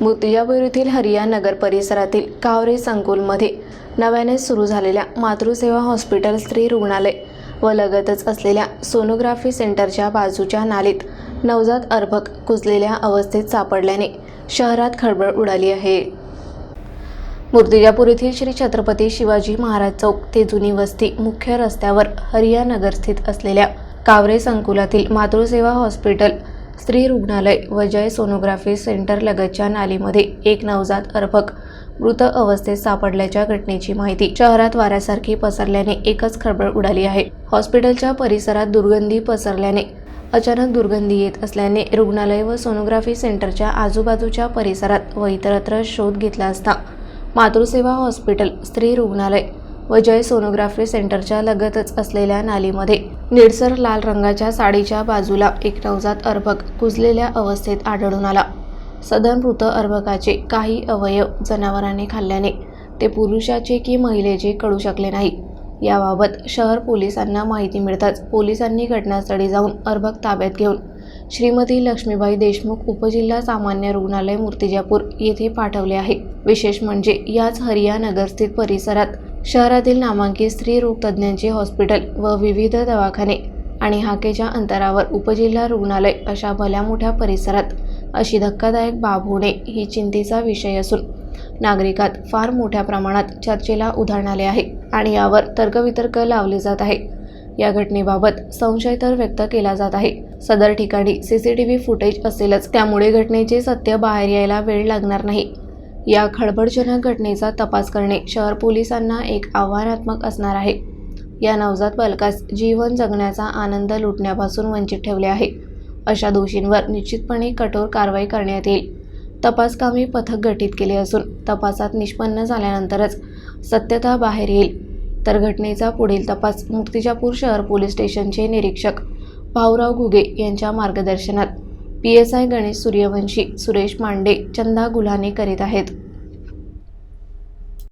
मूर्तिजापूर येथील हरिया नगर परिसरातील कावरे संकुलमध्ये नव्याने सुरू झालेल्या मातृसेवा हॉस्पिटल स्त्री रुग्णालय व लगतच असलेल्या सोनोग्राफी सेंटरच्या बाजूच्या नालीत नवजात अर्भक कुजलेल्या अवस्थेत सापडल्याने शहरात खळबळ उडाली आहे. मुर्तिजापूर येथील श्री छत्रपती शिवाजी महाराज चौक ते जुनी वस्ती मुख्य रस्त्यावर हरियानगर स्थित असलेल्या कावरे संकुलातील मातृसेवा हॉस्पिटल स्त्री रुग्णालय व जय सोनोग्राफी सेंटर लगतच्या नालीमध्ये एक नवजात अर्भक मृत अवस्थेत सापडल्याच्या घटनेची माहिती शहरात वाऱ्यासारखी पसरल्याने एकच खळबळ उडाली आहे. हॉस्पिटलच्या परिसरात दुर्गंधी पसरल्याने अचानक दुर्गंधी येत असल्याने रुग्णालय व सोनोग्राफी सेंटरच्या आजूबाजूच्या परिसरात व इतरत्र शोध घेतला असता मातृसेवा हॉस्पिटल स्त्री रुग्णालय व जय सोनोग्राफी सेंटरच्या लगतच असलेल्या नालीमध्ये. निळसर लाल रंगाच्या साडीच्या बाजूला एक नवजात अर्भक कुजलेल्या अवस्थेत आढळून आला. सदन मृत अर्भकाचे काही अवयव जनावरांनी खाल्ल्याने ते पुरुषाचे की महिलेचे कळू शकले नाही. याबाबत शहर पोलिसांना माहिती मिळताच पोलिसांनी घटनास्थळी जाऊन अर्भक ताब्यात घेऊन श्रीमती लक्ष्मीबाई देशमुख उपजिल्हा सामान्य रुग्णालय मूर्तिजापूर येथे पाठवले आहे. विशेष म्हणजे याच हरियानगरस्थित परिसरात शहरातील नामांकित स्त्री रोगतज्ज्ञांचे हॉस्पिटल व विविध दवाखाने आणि हाकेच्या अंतरावर उपजिल्हा रुग्णालय अशा भल्या मोठ्या परिसरात अशी धक्कादायक बाब होणे ही चिंतेचा विषय असून नागरिकात फार मोठ्या प्रमाणात चर्चेला उधाण आले आहे आणि यावर तर्कवितर्क लावले जात आहे. या घटनेबाबत संशय तर व्यक्त केला जात आहे. सदर ठिकाणी सीसीटीव्ही फुटेज असेलच त्यामुळे घटनेचे सत्य बाहेर यायला वेळ लागणार नाही. या खळबळजनक घटनेचा तपास करणे शहर पोलिसांना एक आव्हानात्मक असणार आहे. या नवजात बालकास जीवन जगण्याचा आनंद लुटण्यापासून वंचित ठेवले आहे. अशा दोषींवर निश्चितपणे कठोर कारवाई करण्यात येईल. तपासकामी पथक गठीत केले असून तपासात निष्पन्न झाल्यानंतरच सत्यता बाहेर येईल. तर घटनेचा पुढील तपास मुक्तिजापूर शहर पोलीस स्टेशनचे निरीक्षक भाऊराव घुगे यांच्या मार्गदर्शनात. P S I Ganesh Suryavanshi Suresh Mande Chanda Gulhane करीत आहेत.